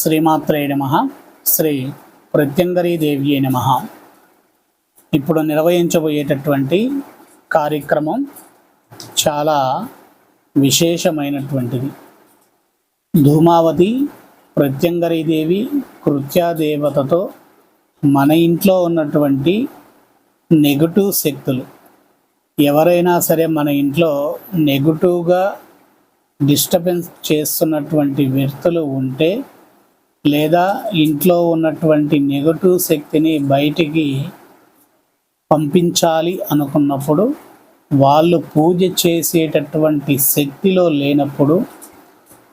శ్రీమాత్రే నమ. శ్రీ ప్రత్యంగరీదేవి నమ. ఇప్పుడు నిర్వహించబోయేటటువంటి కార్యక్రమం చాలా విశేషమైనటువంటిది. ధూమావతి ప్రత్యంగరీదేవి కృత్యాదేవతతో మన ఇంట్లో ఉన్నటువంటి నెగటివ్ శక్తులు. ఎవరైనా సరే మన ఇంట్లో నెగటివ్గా డిస్టర్బెన్స్ చేస్తున్నటువంటి వ్యక్తులు ఉంటే లేదా ఇంట్లో ఉన్నటువంటి నెగటివ్ శక్తిని బయటికి పంపించాలి అనుకున్నప్పుడు వాళ్ళు పూజ చేసేటటువంటి శక్తిలో లేనప్పుడు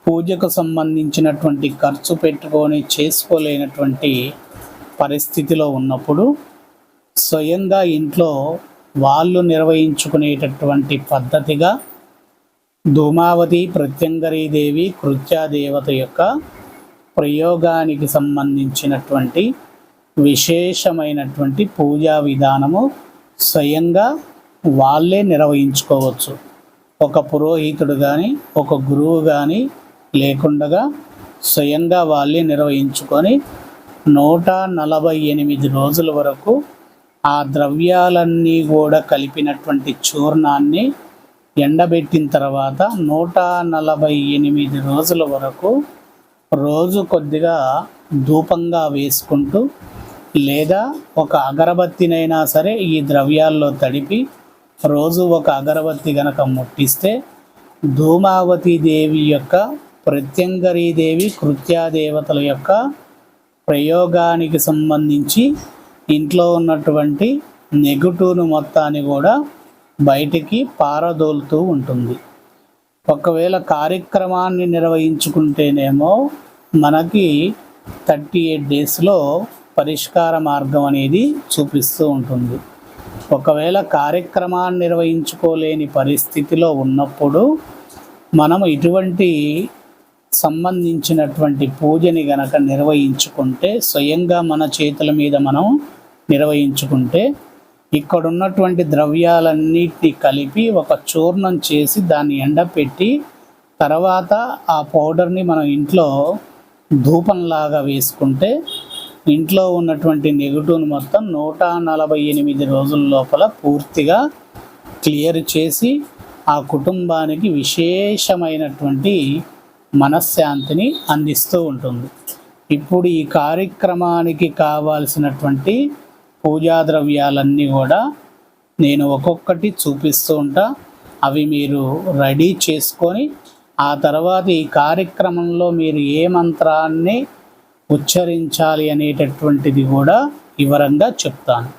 పూజకు సంబంధించినటువంటి ఖర్చు పెట్టుకొని చేసుకోలేనటువంటి పరిస్థితిలో ఉన్నప్పుడు స్వయంగా ఇంట్లో వాళ్ళు నిర్వహించుకునేటటువంటి పద్ధతిగా ధూమావతి ప్రత్యంగరీదేవి కృత్యాదేవత యొక్క ప్రయోగానికి సంబంధించినటువంటి విశేషమైనటువంటి పూజా విధానము స్వయంగా వాళ్ళే నిర్వహించుకోవచ్చు. ఒక పురోహితుడు కానీ ఒక గురువు కానీ లేకుండగా స్వయంగా వాళ్ళే నిర్వహించుకొని నూట నలభై ఎనిమిది రోజుల వరకు ఆ ద్రవ్యాలన్నీ కూడా కలిపినటువంటి చూర్ణాన్ని ఎండబెట్టిన తర్వాత నూట నలభై ఎనిమిది రోజుల వరకు రోజు కొద్దిగా ధూపంగా వేసుకుంటూ లేదా ఒక అగరబత్తినైనా సరే ఈ ద్రవ్యాల్లో తడిపి రోజు ఒక అగరబత్తి గనక ముట్టిస్తే ధూమావతి దేవి యొక్క ప్రత్యంగరీదేవి కృత్యాదేవతల యొక్క ప్రయోగానికి సంబంధించి ఇంట్లో ఉన్నటువంటి నెగటివ్ను మొత్తాన్ని కూడా బయటికి పారదోలుతూ ఉంటుంది. ఒకవేళ కార్యక్రమాన్ని నిర్వహించుకుంటేనేమో మనకి థర్టీ ఎయిట్ డేస్లో పరిష్కార మార్గం అనేది చూపిస్తూ ఉంటుంది. ఒకవేళ కార్యక్రమాన్ని నిర్వహించుకోలేని పరిస్థితిలో ఉన్నప్పుడు మనం ఇటువంటి సంబంధించినటువంటి పూజని గనక నిర్వహించుకుంటే స్వయంగా మన చేతుల మీద మనం నిర్వహించుకుంటే ఇక్కడ ఉన్నటువంటి ద్రవ్యాలన్నిటిని కలిపి ఒక చూర్ణం చేసి దాన్ని ఎండపెట్టి తర్వాత ఆ పౌడర్ని మనం ఇంట్లో ధూపంలాగా వేసుకుంటే ఇంట్లో ఉన్నటువంటి నెగటివ్ని మొత్తం నూట నలభై ఎనిమిది రోజుల లోపల పూర్తిగా క్లియర్ చేసి ఆ కుటుంబానికి విశేషమైనటువంటి మనశ్శాంతిని అందిస్తూ ఉంటుంది. ఇప్పుడు ఈ కార్యక్రమానికి కావాల్సినటువంటి పూజా ద్రవ్యాలన్నీ కూడా నేను ఒక్కొక్కటి చూపిస్తూ ఉంటా. అవి మీరు రెడీ చేసుకొని ఆ తర్వాత ఈ కార్యక్రమంలో మీరు ఏ మంత్రాన్ని ఉచ్చరించాలి అనేటటువంటిది కూడా వివరంగా చెప్తాను.